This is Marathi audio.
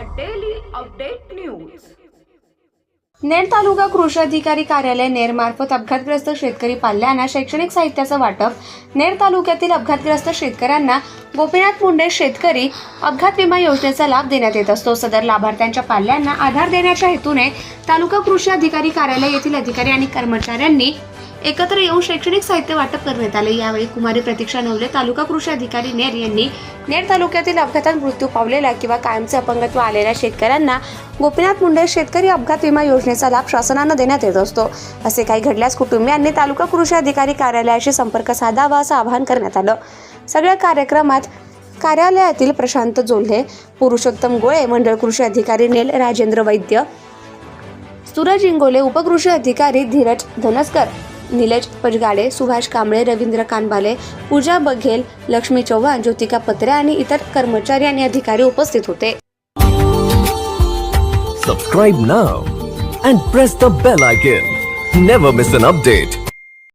अपडेट न्यूज नेर तालुका कृषी अधिकारी कार्यालय नेर मार्फत अपघातग्रस्त शेतकरी पाल्यांना शैक्षणिक साहित्याचं वाटप. नेर तालुक्यातील अपघातग्रस्त शेतकऱ्यांना गोपीनाथ मुंडे शेतकरी अपघात विमा योजनेचा लाभ देण्यात येत असतो. सदर लाभार्थ्यांच्या पाल्यांना आधार देण्याच्या हेतूने तालुका कृषी अधिकारी कार्यालय येथील अधिकारी आणि कर्मचाऱ्यांनी एकत्र येऊन शैक्षणिक साहित्य वाटप करण्यात आले. यावेळी कुमारी प्रतीक्षा नवले तालुका कृषी अधिकारी नेर यांनी नेर तालुक्यातील अपघातात मृत्यू पावलेल्या किंवा कायमचे अपंगत्व आलेल्या शेतकऱ्यांना गोपीनाथ मुंडे शेतकरी अपघात विमा योजनेचा लाभ शासनानं देण्यात येत असतो. असे काही घडल्यास कुटुंबियांनी तालुका कृषी अधिकारी कार्यालयाशी संपर्क साधावा असं आवाहन करण्यात आलं. सगळ्या कार्यक्रमात कार्यालयातील प्रशांत जोल्हे पुरुषोत्तम गोळे मंडळ कृषी अधिकारी नेल राजेंद्र वैद्य सूरज इंगोले उपकृषी अधिकारी धीरज धनसकर निलेश पजगाडे सुभाष कांबळे रवींद्र कानबाले पूजा बघेल लक्ष्मी चव्हाण ज्योतिका पत्रे आणि इतर कर्मचारी आणि अधिकारी उपस्थित होते. Subscribe now and press the bell icon never miss an update